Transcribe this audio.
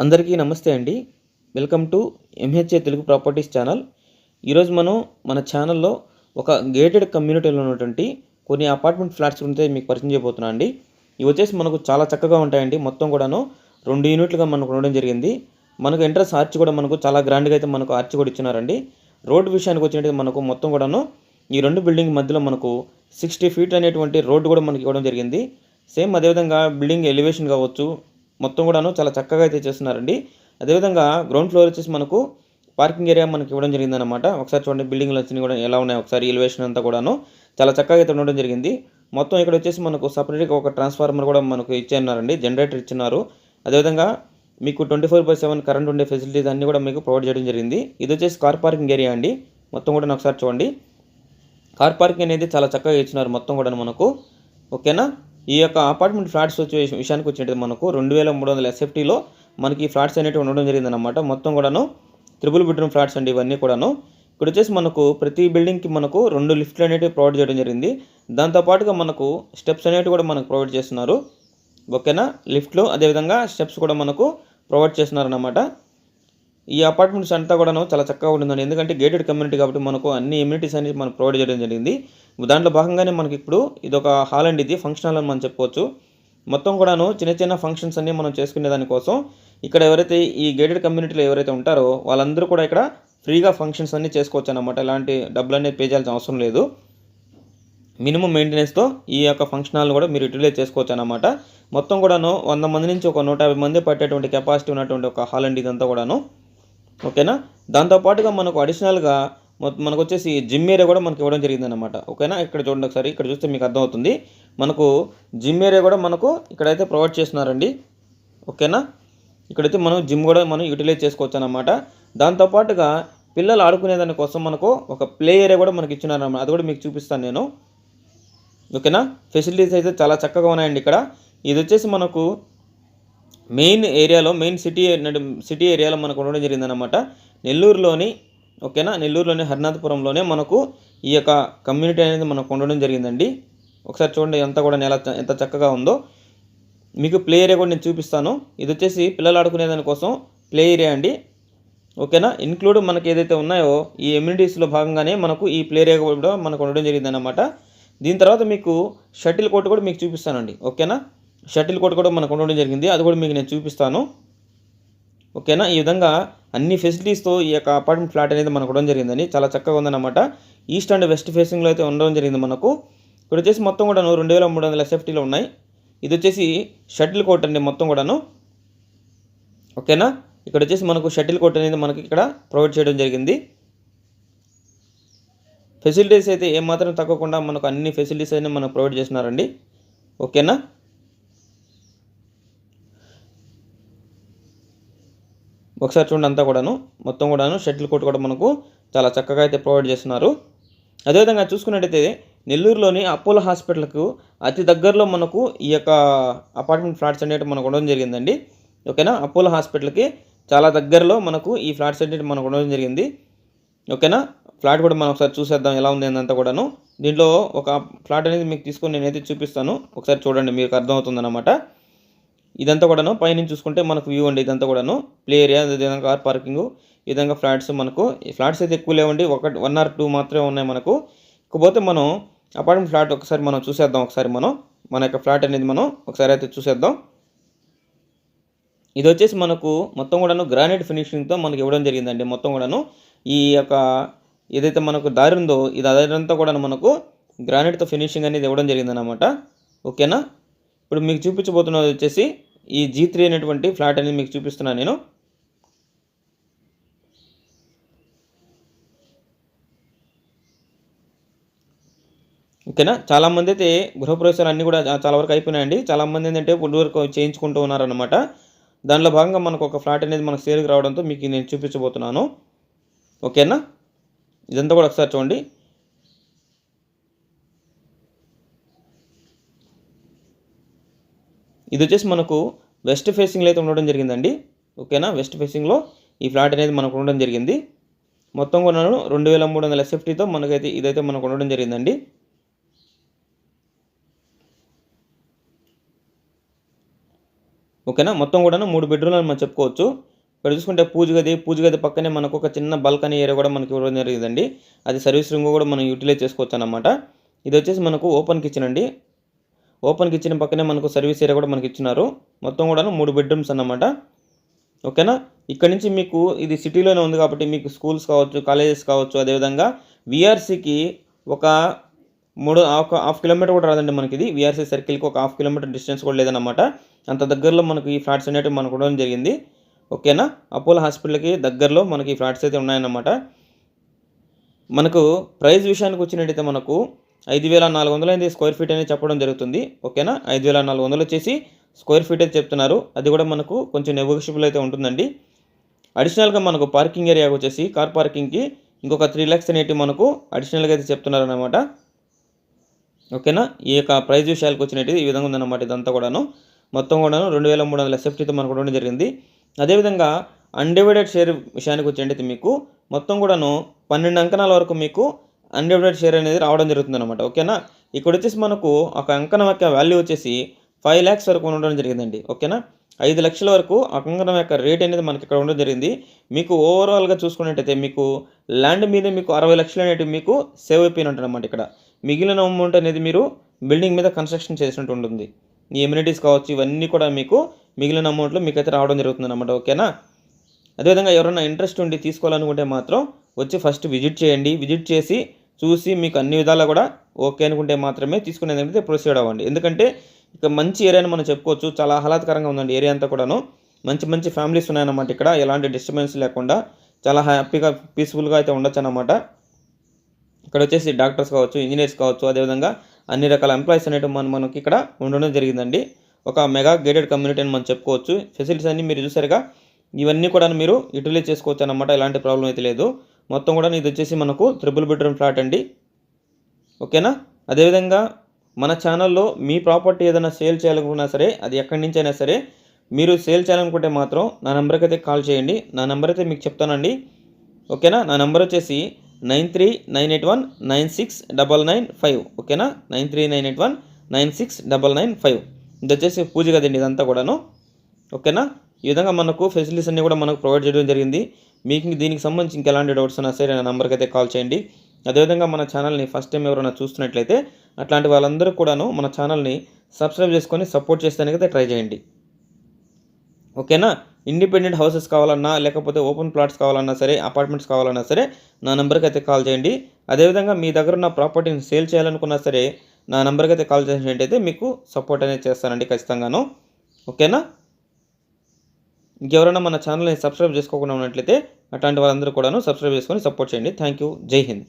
అందరికీ నమస్తే అండి. Welcome to MHA Telugu properties channel. ఈరోజు మనం మన ఛానల్లో ఒక గేటెడ్ కమ్యూనిటీలో ఉన్నటువంటి కొన్ని అపార్ట్మెంట్ ఫ్లాట్స్ గురించి మీకు పరిచయం చేయబోతున్నా అండి. ఇవి వచ్చేసి మనకు చాలా చక్కగా ఉంటాయండి. మొత్తం కూడాను రెండు యూనిట్లుగా మనకు ఉండడం జరిగింది. మనకు ఎంట్రన్స్ ఆర్చ్ కూడా మనకు చాలా గ్రాండ్గా అయితే మనకు ఆర్చ్ కూడా ఇచ్చినారండి. రోడ్డు విషయానికి వచ్చినట్టు మనకు మొత్తం కూడాను ఈ రెండు బిల్డింగ్ మధ్యలో మనకు సిక్స్టీ ఫీట్ అనేటువంటి రోడ్డు కూడా మనకి ఇవ్వడం జరిగింది. సేమ్ అదేవిధంగా బిల్డింగ్ ఎలివేషన్ కావచ్చు మొత్తం కూడాను చాలా చక్కగా అయితే చేస్తున్నారండి. అదేవిధంగా గ్రౌండ్ ఫ్లోర్ వచ్చేసి మనకు పార్కింగ్ ఏరియా మనకి ఇవ్వడం జరిగిందనమాట ఒకసారి చూడండి బిల్డింగ్లు వచ్చినాయి కూడా ఎలా ఉన్నాయి ఒకసారి ఎలివేషన్ అంతా కూడాను చాలా చక్కగా అయితే ఉండడం జరిగింది. మొత్తం ఇక్కడ వచ్చేసి మనకు సపరేట్గా ఒక ట్రాన్స్ఫార్మర్ కూడా మనకు ఇచ్చేన్నారండి జనరేటర్ ఇచ్చినారు. అదేవిధంగా మీకు twenty four by seven current ఉండే ఫెసిలిటీస్ అన్నీ కూడా మీకు ప్రొవైడ్ చేయడం జరిగింది. ఇది వచ్చేసి కార్ పార్కింగ్ ఏరియా అండి. మొత్తం కూడా ఒకసారి చూడండి. కార్ పార్కింగ్ అనేది చాలా చక్కగా ఇచ్చినారు మొత్తం కూడా మనకు. ఓకేనా ఈ యొక్క అపార్ట్మెంట్ ఫ్లాట్స్ వచ్చే విషయానికి వచ్చినట్టు మనకు రెండు వేల మూడు వందల ఎస్ఎఫ్టీలో మనకి ఫ్లాట్స్ అనేటివి ఉండడం జరిగిందనమాట మొత్తం కూడాను త్రిబుల్ బెడ్రూమ్ ఫ్లాట్స్ అండి ఇవన్నీ కూడాను. ఇక్కడ వచ్చేసి మనకు ప్రతి బిల్డింగ్కి మనకు రెండు లిఫ్ట్లు అనేటివి ప్రొవైడ్ చేయడం జరిగింది. దాంతోపాటుగా మనకు స్టెప్స్ అనేవి కూడా మనకు ప్రొవైడ్ చేస్తున్నారు. ఓకేనా? లిఫ్ట్లు అదేవిధంగా స్టెప్స్ కూడా మనకు ప్రొవైడ్ చేస్తున్నారు అన్నమాట ఈ అపార్ట్మెంట్స్ అంతా కూడాను చాలా చక్కగా ఉంటుందండి. ఎందుకంటే గేటెడ్ కమ్యూనిటీ కాబట్టి మనకు అన్ని ఇమ్యూనిటీస్ అనేవి మనం ప్రొవైడ్ చేయడం జరిగింది. దాంట్లో భాగంగానే మనకి ఇప్పుడు ఇది ఒక హాల్ అండి ఇది. ఫంక్షన్ హాల్ అని మనం చెప్పుకోవచ్చు మొత్తం కూడాను చిన్న చిన్న ఫంక్షన్స్ అన్నీ మనం చేసుకునే దానికోసం ఇక్కడ ఎవరైతే ఈ గేటెడ్ కమ్యూనిటీలో ఎవరైతే ఉంటారో వాళ్ళందరూ కూడా ఇక్కడ ఫ్రీగా ఫంక్షన్స్ అన్నీ చేసుకోవచ్చు అనమాట ఎలాంటి డబ్బులు అనేది పే చేయాల్సిన అవసరం లేదు. మినిమం మెయింటెనెన్స్తో ఈ యొక్క ఫంక్షన్ హాల్ని కూడా మీరు యూటిలైజ్ చేసుకోవచ్చు అనమాట మొత్తం కూడాను వంద మంది నుంచి ఒక నూట యాభై మంది పట్టేటువంటి కెపాసిటీ ఉన్నటువంటి ఒక హాల్ అండి ఇదంతా కూడాను. ఓకేనా? దాంతోపాటుగా మనకు అడిషనల్గా మనకు వచ్చేసి జిమ్ ఏరియా కూడా మనకి ఇవ్వడం జరిగిందనమాట ఓకేనా? ఇక్కడ చూడండి ఒకసారి ఇక్కడ చూస్తే మీకు అర్థమవుతుంది. మనకు జిమ్ ఏరియా కూడా మనకు ఇక్కడైతే ప్రొవైడ్ చేస్తున్నారండి. ఓకేనా? ఇక్కడైతే మనం జిమ్ కూడా మనం యూటిలైజ్ చేసుకోవచ్చు అనమాట దాంతోపాటుగా పిల్లలు ఆడుకునే దానికోసం మనకు ఒక ప్లే ఏరియా కూడా మనకి ఇచ్చినారన్నమాట. అది కూడా మీకు చూపిస్తాను నేను. ఓకేనా? ఫెసిలిటీస్ అయితే చాలా చక్కగా ఉన్నాయండి ఇక్కడ. ఇది వచ్చేసి మనకు మెయిన్ ఏరియాలో మెయిన్ సిటీ సిటీ ఏరియాలో మనకు ఉండడం జరిగిందనమాట నెల్లూరులోని ఓకేనా? నెల్లూరులోని హరినాథపురంలోనే మనకు ఈ యొక్క కమ్యూనిటీ అనేది మనకు ఉండడం జరిగిందండి. ఒకసారి చూడండి ఎంత కూడా నెల ఎంత చక్కగా ఉందో. మీకు ప్లే ఏరియా కూడా నేను చూపిస్తాను. ఇది వచ్చేసి పిల్లలు ఆడుకునే దానికోసం ప్లే ఏరియా అండి. ఓకేనా? ఇన్క్లూడ్ మనకి ఏదైతే ఉన్నాయో ఈ ఎమ్యూనిటీస్లో భాగంగానే మనకు ఈ ప్లే ఏరియా కూడా మనకు ఉండడం జరిగిందన్నమాట. దీని తర్వాత మీకు షటిల్ కోర్ట్ కూడా మీకు చూపిస్తానండి. ఓకేనా? షటిల్ కోర్ట్ కూడా మనకు ఉండడం జరిగింది. అది కూడా మీకు నేను చూపిస్తాను. ఓకేనా? ఈ విధంగా అన్ని ఫెసిలిటీస్తో ఈ యొక్క అపార్ట్మెంట్ ఫ్లాట్ అనేది మనకు ఉండడం జరిగిందని చాలా చక్కగా ఉందన్నమాట. ఈస్ట్ అండ్ వెస్ట్ ఫేసింగ్లో అయితే ఉండడం జరిగింది మనకు. ఇక్కడ వచ్చేసి మొత్తం కూడాను రెండు వేల మూడు వందల సేఫ్టీలో ఉన్నాయి. ఇది వచ్చేసి షటిల్ కోర్ట్ అండి మొత్తం కూడాను. ఓకేనా? ఇక్కడ వచ్చేసి మనకు షటిల్ కోర్ట్ అనేది మనకి ఇక్కడ ప్రొవైడ్ చేయడం జరిగింది. ఫెసిలిటీస్ అయితే ఏమాత్రం తగ్గకుండా మనకు అన్ని ఫెసిలిటీస్ అయినా మనకు ప్రొవైడ్ చేస్తున్నారండి. ఓకేనా? ఒకసారి చూడండి అంతా కూడాను. మొత్తం కూడాను షటిల్ కోర్ట్ కూడా మనకు చాలా చక్కగా అయితే ప్రొవైడ్ చేస్తున్నారు. అదేవిధంగా చూసుకున్నట్టయితే నెల్లూరులోని అపోలో హాస్పిటల్కు అతి దగ్గరలో మనకు ఈ యొక్క అపార్ట్మెంట్ ఫ్లాట్స్ అనేవి మనకు ఉండడం జరిగిందండి. ఓకేనా? అపోలో హాస్పిటల్కి చాలా దగ్గరలో మనకు ఈ ఫ్లాట్స్ అనేవి మనకు ఉండడం జరిగింది. ఓకేనా? ఫ్లాట్ కూడా మనం ఒకసారి చూసేద్దాం ఎలా ఉంది అంతా కూడాను. దీంట్లో ఒక ఫ్లాట్ అనేది మీకు తీసుకొని నేనైతే చూపిస్తాను. ఒకసారి చూడండి మీకు అర్థమవుతుందన్నమాట. ఇదంతా కూడాను పైనుంచి చూసుకుంటే మనకు వ్యూ అండి ఇదంతా కూడాను ప్లే ఏరియా అదేవిధంగా కార్ పార్కింగ్ ఈ విధంగా ఫ్లాట్స్ మనకు ఈ ఫ్లాట్స్ అయితే ఎక్కువ లేవండి ఒక వన్ ఆర్ టూ మాత్రమే ఉన్నాయి మనకు. ఇకపోతే మనం అపార్ట్మెంట్ ఫ్లాట్ ఒకసారి మనం చూసేద్దాం ఒకసారి మనం మన యొక్క ఫ్లాట్ అనేది మనం ఒకసారి అయితే చూసేద్దాం. ఇది వచ్చేసి మనకు మొత్తం కూడాను గ్రానైట్ ఫినిషింగ్తో మనకి ఇవ్వడం జరిగిందండి మొత్తం కూడాను. ఈ యొక్క ఏదైతే మనకు దారి ఉందో ఇది అదంతా కూడా మనకు గ్రానైట్తో ఫినిషింగ్ అనేది ఇవ్వడం జరిగిందనమాట ఓకేనా? ఇప్పుడు మీకు చూపించబోతున్నది వచ్చేసి ఈ జీ త్రీ అనేటువంటి ఫ్లాట్ అనేది మీకు చూపిస్తున్నాను నేను. ఓకేనా? చాలామంది అయితే గృహప్రవేశాలు అన్నీ కూడా చాలా వరకు అయిపోయినాయండి. చాలామంది ఏంటంటే ఇప్పుడు వరకు చేయించుకుంటూ ఉన్నారనమాట దానిలో భాగంగా మనకు ఒక ఫ్లాట్ అనేది మనకు సేల్కి రావడంతో మీకు నేను చూపించబోతున్నాను. ఓకేనా? ఇదంతా కూడా ఒకసారి చూడండి. ఇది వచ్చేసి మనకు వెస్ట్ ఫేసింగ్లో అయితే ఉండడం జరిగిందండి. ఓకేనా? వెస్ట్ ఫేసింగ్లో ఈ ఫ్లాట్ అనేది మనకు ఉండడం జరిగింది. మొత్తం కూడా రెండు వేల మూడు వందల ఎస్ఎఫ్టీతో మనకైతే ఇదైతే మనకు ఉండడం జరిగిందండి. ఓకేనా? మొత్తం కూడా మూడు బెడ్రూమ్లు అని మనం చెప్పుకోవచ్చు. ఇక్కడ చూసుకుంటే పూజ గది పూజ గది పక్కనే మనకు ఒక చిన్న బాల్కనీ ఏరియా కూడా మనకి ఇవ్వడం జరిగిందండి. అది సర్వీస్ రూమ్ కూడా మనం యూటిలైజ్ చేసుకోవచ్చు అన్నమాట. ఇది వచ్చేసి మనకు ఓపెన్ కిచెన్ అండి. ఓపెన్ కిచెన్ పక్కనే మనకు సర్వీస్ ఏరియా కూడా మనకి ఇచ్చినారు. మొత్తం కూడా మూడు బెడ్రూమ్స్ అన్నమాట. ఓకేనా ఇక్కడ నుంచి మీకు ఇది సిటీలోనే ఉంది కాబట్టి మీకు స్కూల్స్ కావచ్చు కాలేజెస్ కావచ్చు అదేవిధంగా విఆర్సీకి ఒక మూడు హాఫ్ హాఫ్ కిలోమీటర్ కూడా రాదండి మనకి ఇది. విఆర్సీ సర్కిల్కి ఒక హాఫ్ కిలోమీటర్ డిస్టెన్స్ కూడా లేదన్నమాట. అంత దగ్గరలో మనకు ఈ ఫ్లాట్స్ అనేవి మనకు ఉండడం జరిగింది. ఓకేనా అపోలో హాస్పిటల్కి దగ్గరలో మనకి ఈ ఫ్లాట్స్ అయితే ఉన్నాయన్నమాట. మనకు ప్రైస్ విషయానికి వచ్చినట్టయితే మనకు ఐదు వేల నాలుగు వందలు అనేది స్క్వేర్ ఫీట్ అనేది చెప్పడం జరుగుతుంది ఓకేనా? ఐదు వేల నాలుగు వందలు వచ్చేసి స్క్వేర్ ఫీట్ అయితే చెప్తున్నారు. అది కూడా మనకు కొంచెం నెగోషియబుల్ అయితే ఉంటుందండి. అడిషనల్గా మనకు పార్కింగ్ ఏరియా వచ్చేసి కార్ పార్కింగ్కి ఇంకొక త్రీ ల్యాక్స్ అనేటివి మనకు అడిషనల్గా అయితే చెప్తున్నారనమాట ఓకేనా? ఈ యొక్క ప్రైజ్ విషయాలకు వచ్చినట్టు ఈ విధంగా ఉందన్నమాట ఇదంతా కూడాను. మొత్తం కూడాను రెండు వేల మూడు వందల ఎస్ఎఫ్టీతో మనకు ఉండడం జరిగింది. అదేవిధంగా అన్డివైడెడ్ షేర్ విషయానికి వచ్చినట్టయితే మీకు మొత్తం కూడాను పన్నెండు అంకణాల వరకు మీకు అన్డివైడెడ్ షేర్ అనేది రావడం జరుగుతుంది అనమాట ఓకేనా? ఇక్కడ వచ్చేసి మనకు ఒక అంకణం యొక్క వాల్యూ వచ్చేసి ఫైవ్ ల్యాక్స్ వరకు ఉండడం జరిగిందండి. ఓకేనా? ఐదు లక్షల వరకు ఆ కంకణం యొక్క రేట్ అనేది మనకి ఇక్కడ ఉండడం జరిగింది. మీకు ఓవరాల్గా చూసుకున్నట్టయితే మీకు ల్యాండ్ మీద మీకు అరవై లక్షలు అనేవి మీకు సేవ్ అయిపోయినట్టు అనమాట ఇక్కడ. మిగిలిన అమౌంట్ అనేది మీరు బిల్డింగ్ మీద కన్స్ట్రక్షన్ చేసినట్టు ఉంటుంది. ఈ ఎమ్యూనిటీస్ కావచ్చు ఇవన్నీ కూడా మీకు మిగిలిన అమౌంట్లో మీకు అయితే రావడం జరుగుతుంది అనమాట ఓకేనా? అదేవిధంగా ఎవరైనా ఇంట్రెస్ట్ ఉండి తీసుకోవాలనుకుంటే మాత్రం వచ్చి ఫస్ట్ విజిట్ చేయండి. విజిట్ చేసి చూసి మీకు అన్ని విధాలా కూడా ఓకే అనుకుంటే మాత్రమే తీసుకునేదంటే ప్రొసీడ్ అవ్వండి. ఎందుకంటే ఇక మంచి ఏరియాని మనం చెప్పుకోవచ్చు. చాలా ఆహ్లాదకరంగా ఉందండి ఏరియా అంతా కూడాను. మంచి మంచి ఫ్యామిలీస్ ఉన్నాయన్నమాట ఇక్కడ. ఎలాంటి డిస్టర్బెన్స్ లేకుండా చాలా హ్యాపీగా పీస్ఫుల్గా అయితే ఉండొచ్చు అన్నమాట ఇక్కడ వచ్చేసి డాక్టర్స్ కావచ్చు ఇంజనీర్స్ కావచ్చు అదేవిధంగా అన్ని రకాల ఎంప్లాయీస్ అనేవి మనం మనకి ఇక్కడ ఉండడం జరిగిందండి. ఒక మెగా గేటెడ్ కమ్యూనిటీ అని మనం చెప్పుకోవచ్చు. ఫెసిలిటీస్ అన్ని మీరు చూసారుగా. ఇవన్నీ కూడా మీరు యూటిలైజ్ చేసుకోవచ్చు అన్నమాట ఎలాంటి ప్రాబ్లం అయితే లేదు. మొత్తం కూడా ఇది వచ్చేసి మనకు త్రిబుల్ బెడ్రూమ్ ఫ్లాట్ అండి. ఓకేనా? అదేవిధంగా మన ఛానల్లో మీ ప్రాపర్టీ ఏదైనా సేల్ చేయాలనుకున్నా సరే అది ఎక్కడి నుంచి అయినా సరే మీరు సేల్ చేయాలనుకుంటే మాత్రం నా నెంబర్కి అయితే కాల్ చేయండి. నా నెంబర్ అయితే మీకు చెప్తానండి. ఓకేనా? నా నెంబర్ వచ్చేసి nine three nine eight one nine six double nine five. ఓకేనా? Nine three nine eight one nine six double nine five. ఇది వచ్చేసి పూజ కదండి ఇదంతా కూడాను. ఓకేనా? ఈ విధంగా మనకు ఫెసిలిటీస్ అన్నీ కూడా మనకు ప్రొవైడ్ చేయడం జరిగింది. మీకు దీనికి సంబంధించి ఇంకా ఎలాంటి డౌట్స్ ఉన్నా సరే నా నెంబర్కి అయితే కాల్ చేయండి. అదేవిధంగా మన ఛానల్ని ఫస్ట్ టైం ఎవరైనా చూస్తున్నట్లయితే అట్లాంటి వాళ్ళందరూ కూడాను మన ఛానల్ని సబ్స్క్రైబ్ చేసుకొని సపోర్ట్ చేస్తానికి ట్రై చేయండి. ఓకేనా ఇండిపెండెంట్ హౌసెస్ కావాలన్నా లేకపోతే ఓపెన్ ప్లాట్స్ కావాలన్నా సరే అపార్ట్మెంట్స్ కావాలన్నా సరే నా నెంబర్కి అయితే కాల్ చేయండి. అదేవిధంగా మీ దగ్గర ఉన్న ప్రాపర్టీని సేల్ చేయాలనుకున్నా సరే నా నెంబర్కి అయితే కాల్ చేసినట్టయితే మీకు సపోర్ట్ అనేది చేస్తానండి ఖచ్చితంగాను. ఓకేనా ఇంకెవరైనా మన ఛానల్ని సబ్స్క్రైబ్ చేసుకోకుండా ఉన్నట్లయితే అట్లాంటి వాళ్ళందరూ కూడాను సబ్స్క్రైబ్ చేసుకొని సపోర్ట్ చేయండి. థ్యాంక్ యూ జై హింద్.